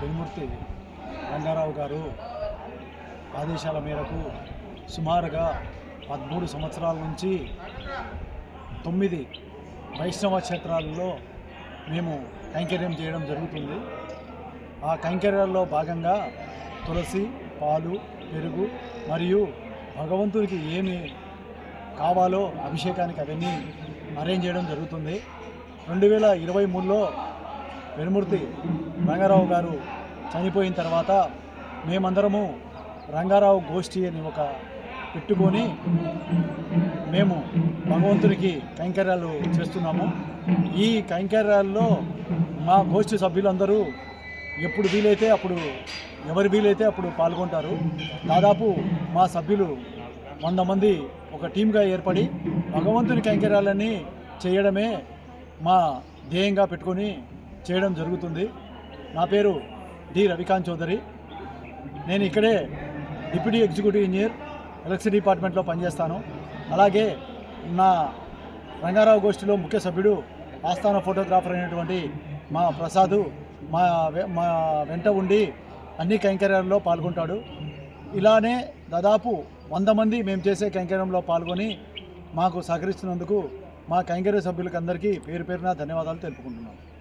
పెనుమూర్తి రంగారావు గారు ఆదేశాల మేరకు సుమారుగా పదమూడు సంవత్సరాల నుంచి తొమ్మిది వైష్ణవ క్షేత్రాలలో మేము కైంకర్యం చేయడం జరుగుతుంది. ఆ కైంకర్యాల్లో భాగంగా తులసి పాలు పెరుగు మరియు భగవంతుడికి ఏమి కావాలో అభిషేకానికి అవన్నీ అరేంజ్ చేయడం జరుగుతుంది. రెండు వేల ఇరవై మూడులో వెనుమూర్తి రంగారావు గారు చనిపోయిన తర్వాత మేమందరము రంగారావు గోష్ఠి అని ఒక పెట్టుకొని మేము భగవంతునికి కైంకర్యాలు చేస్తున్నాము. ఈ కైంకర్యాల్లో మా గోష్ఠి సభ్యులందరూ ఎప్పుడు వీలైతే అప్పుడు ఎవరు వీలైతే అప్పుడు పాల్గొంటారు. దాదాపు మా సభ్యులు వంద మంది ఒక టీంగా ఏర్పడి భగవంతుని కైంకర్యాలన్నీ చేయడమే మా ధ్యేయంగా పెట్టుకొని చేయడం జరుగుతుంది. నా పేరు డి రవికాంత్ చౌదరి. నేను ఇక్కడే డిప్యూటీ ఎగ్జిక్యూటివ్ ఇంజనీర్ ఎలక్ట్రిసిటీ డిపార్ట్మెంట్లో పనిచేస్తాను. అలాగే నా రంగారావు గోష్ఠిలో ముఖ్య సభ్యుడు ఆస్థాన ఫోటోగ్రాఫర్ అయినటువంటి మా ప్రసాదు మా వె- మా వెంట ఉండి అన్ని కైంకర్యాల్లో పాల్గొంటాడు. ఇలానే దాదాపు వంద మంది మేము చేసే కైంకర్యంలో పాల్గొని మాకు సహకరిస్తున్నందుకు మా కైంకర్య సభ్యులకు అందరికీ పేరు పేరున ధన్యవాదాలు తెలుపుకుంటున్నాను